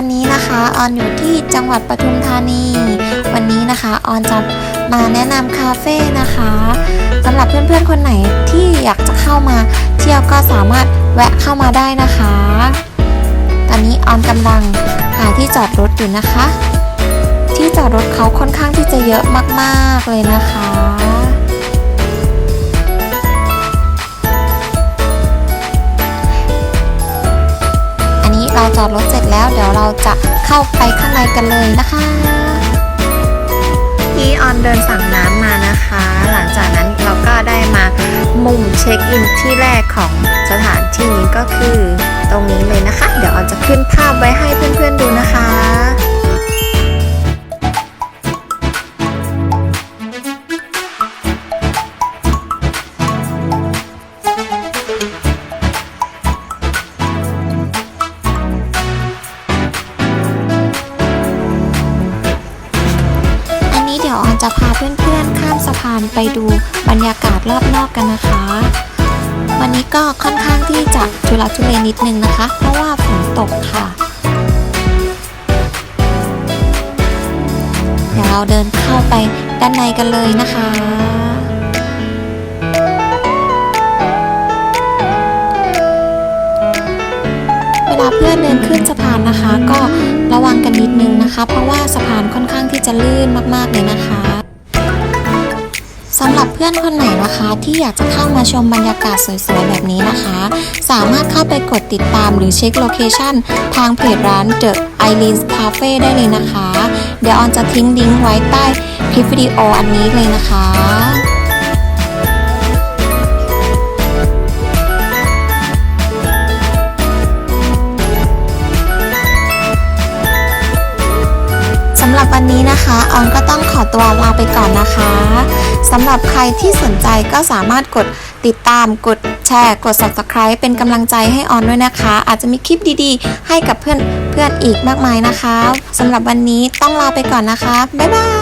นะคะออนอยู่ที่จังหวัดปทุมธานี วันนี้นะคะออนจะมาแนะนำคาเฟ่นะคะสำหรับเพื่อนๆคนไหนที่อยากจะเข้ามาเที่ยวก็สามารถแวะเข้ามาได้นะคะ ตอนนี้ออนกำลังหาที่จอดรถอยู่นะคะ ที่จอดรถเขาค่อนข้างที่จะเยอะมากๆเลยนะคะ เราจอดรถเสร็จแล้วเดี๋ยวเราจะเข้าไปข้างในกันเลยนะคะที่ออนเดินสั่งน้ำมานะคะ หลังจากนั้นเราก็ได้มามุมเช็คอินที่แรกของสถานที่นี้ก็คือตรงนี้เลยนะคะ เดี๋ยวออนจะ พาเพื่อนๆข้ามสะพานไปดูบรรยากาศรอบนอกกันนะคะ วันนี้ก็ค่อนข้างที่จะทุลักทุเลนิดนึงนะคะ เพราะว่าฝนตกค่ะ เดี๋ยวเราเดินเข้าไปด้านในกันเลยนะคะเวลาเพื่อนเดินขึ้นสะพานนะคะ ก็ระวังกันนิดนึงนะคะ เพราะว่าสะพานค่อนข้างที่จะลื่นมากๆเลยนะคะ พื่อนคนไหนนะคะ ที่อยากจะเข้ามาชมบรรยากาศสวยๆแบบนี้นะคะ สามารถเข้าไปกดติดตามหรือเช็คโลเคชันทางเพจร้าน The Eileen's Cafe ได้เลยนะคะ เดี๋ยวออนจะทิ้งลิงก์ไว้ใต้คลิปวิดีโออันนี้เลยนะคะ รับวันนี้นะคะออนก็ต้องขอตัวลาไปก่อนนะคะสำหรับใครที่สนใจก็สามารถกดติดตามกดแชร์กด subscribe เป็นกำลังใจให้ออนด้วยนะคะ อาจจะมีคลิปดีๆ ให้กับเพื่อนเพื่อนอีกมากมายนะคะสำหรับวันนี้ต้องลาไปก่อนนะคะ บ๊ายบาย